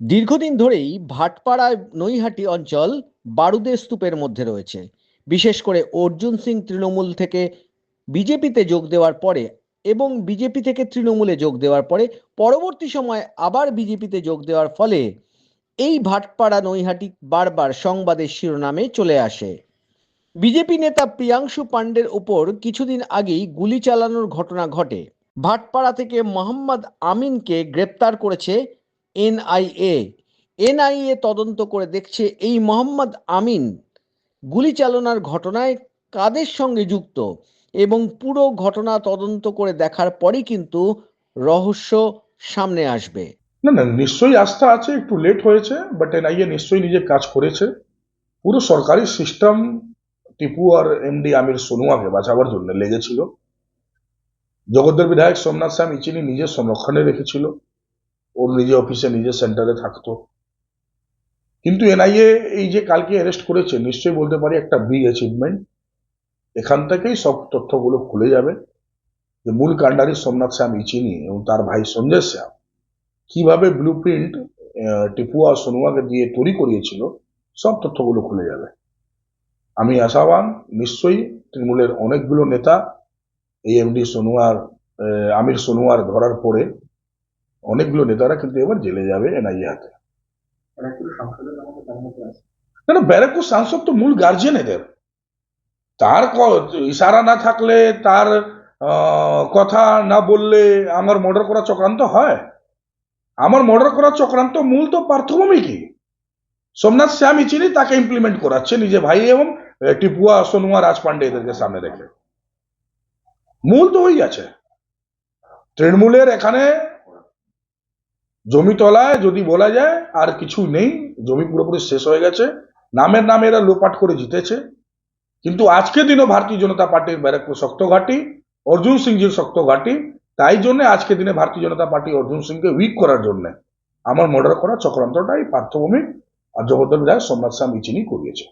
দীর্ঘদিন ধরেই ভাটপাড়া নৈহাটি অঞ্চল বারুদের স্তূপের মধ্যে রয়েছে। বিশেষ করে অর্জুন সিং তৃণমূল থেকে বিজেপিতে যোগ দেওয়ার পরে এবং বিজেপি থেকে তৃণমূলে যোগ দেওয়ার পরে পরবর্তী সময় আবার বিজেপিতে যোগ দেওয়ার ফলে এই ভাটপাড়া নৈহাটি বারবার সংবাদের শিরোনামে চলে আসে। বিজেপি নেতা প্রিয়াংশু পাণ্ডের ওপর কিছুদিন আগেই গুলি চালানোর ঘটনা ঘটে। ভাটপাড়া থেকে মোহাম্মদ আমিনকে গ্রেপ্তার করেছে এনআইএ। এনআইএ তদন্ত করে দেখছে এই মোহাম্মদ আমিন গুলি চালনার ঘটনায় কাদের সঙ্গে যুক্ত এবং পুরো ঘটনা তদন্ত করে দেখার পরই কিন্তু রহস্য সামনে আসবে। না না, নিশ্চয়ই আস্থা আছে, একটু লেট হয়েছে বাট এনআইএ নিশ্চয়ই নিজের কাজ করেছে। পুরো সরকারি সিস্টেম টিপু আর এমডি আমির সোনুয়াকে বাঁচাবার জন্য লেগেছিল। জগদ্দল বিধায়ক সোমনাথ শ্যাম ইচিনি নিজের সংরক্ষণে রেখেছিল। ওর নিজে অফিসে নিজের সেন্টারে থাকতো। কিন্তু এনআইএ এই যে কালকে অ্যারেস্ট করেছে, নিশ্চয়ই বলতে পারি একটা বিগ অ্যাচিভমেন্ট এখান থেকেই সব তথ্যগুলো খুলে যাবে। যে মূল কাণ্ডারি সোমনাথ শ্যাম ইচিনি এবং তার ভাই সঞ্জয় শ্যাম কীভাবে ব্লু প্রিন্ট টিপু আর সোনুয়াকে দিয়ে তৈরি করিয়েছিল, সব তথ্যগুলো খুলে যাবে। আমি আশাবান, নিশ্চয়ই তৃণমূলের অনেকগুলো নেতা এই এমডি সোনুয়ার আমির সোনুয়ার ধরার পরে অনেকগুলো নেতারা কিন্তু এবার জেলে যাবে এনআইএ হাতে। না না ব্যারাকুর সাংসদ তো মূল গার্জিয়ান এদের। তার ইশারা না থাকলে তার কথা না বললে আমার মর্ডার করা চক্রান্ত হয়? আমার মর্ডার করা চক্রান্ত মূল তো পার্থভূমিকই সোমনাথ শ্যাম চিনি তাকে ইমপ্লিমেন্ট করাচ্ছে নিজে ভাই এবং টিপুয়া সোনুয়া রাজ পান্ডে এদেরকে সামনে রেখে। মূল তো ওই আছে তৃণমূলের এখানে জমি তলায় যদি বলা যায়, আর কিছু নেই, জমি পুরোপুরি শেষ হয়ে গেছে। নামের নামে এরা লোপাট করে জিতেছে। কিন্তু আজকে দিনও ভারতীয় জনতা পার্টির ব্যারাকপুর শক্ত ঘাঁটি, অর্জুন সিংজির শক্ত ঘাঁটি। তাই জন্য আজকে দিনে ভারতীয় জনতা পার্টি অর্জুন সিংকে উইক করার জন্য আমার মর্ডার করা চক্রান্তটাই পার্থভূমি আর জগদ্দল বিধায়ক সোমনাথ শ্যাম ইচিনি করিয়েছে